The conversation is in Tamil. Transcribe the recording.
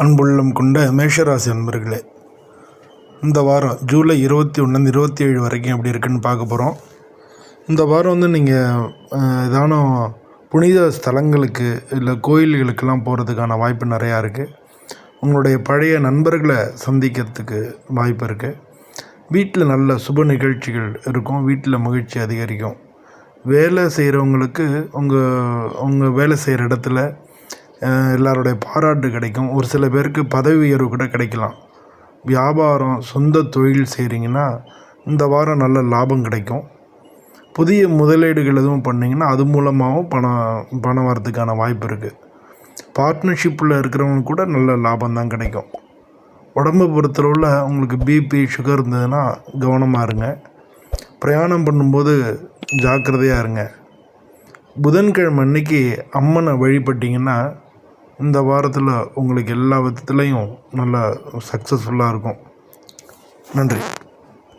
அன்புள்ளம் கொண்ட மேஷராசி அன்பர்களே இந்த வாரம் ஜூலை இருபத்தி ஒன்றுலேருந்து இருபத்தி ஏழு வரைக்கும் எப்படி இருக்குன்னு பார்க்க போகிறோம் இந்த வாரம் வந்து நீங்கள் ஏதானும் புனித ஸ்தலங்களுக்கு இல்லை கோயில்களுக்கெல்லாம் போகிறதுக்கான வாய்ப்பு நிறையா இருக்குது உங்களுடைய பழைய நண்பர்களை சந்திக்கிறதுக்கு வாய்ப்பு இருக்குது வீட்டில் நல்ல சுப நிகழ்ச்சிகள் இருக்கும் வீட்டில் மகிழ்ச்சி அதிகரிக்கும். வேலை செய்கிறவங்களுக்கு உங்கள் உங்கள் வேலை செய்கிற இடத்துல எல்லாருடைய பாராட்டு கிடைக்கும். ஒரு சில பேருக்கு பதவி உயர்வு கூட கிடைக்கலாம். வியாபாரம் சொந்த தொழில் செய்கிறீங்கன்னா இந்த வாரம் நல்ல லாபம் கிடைக்கும். புதிய முதலீடுகள் எதுவும் பண்ணிங்கன்னா அது மூலமாகவும் பணம் பணம் வரதுக்கான வாய்ப்பு இருக்குது பார்ட்னர்ஷிப்பில் இருக்கிறவங்க கூட நல்ல லாபம் தான் கிடைக்கும். உடம்பை பொறுத்தளவில் உங்களுக்கு பிபி சுகர் இருந்ததுன்னா கவனமாக இருங்க. பிரயாணம் பண்ணும்போது ஜாக்கிரதையாக இருங்க. புதன்கிழமை அன்னைக்கு அம்மனை வழிபட்டிங்கன்னா இந்த வாரத்தில் உங்களுக்கு எல்லா விதத்துலேயும் நல்லா சக்ஸஸ்ஃபுல்லாக இருக்கும். நன்றி.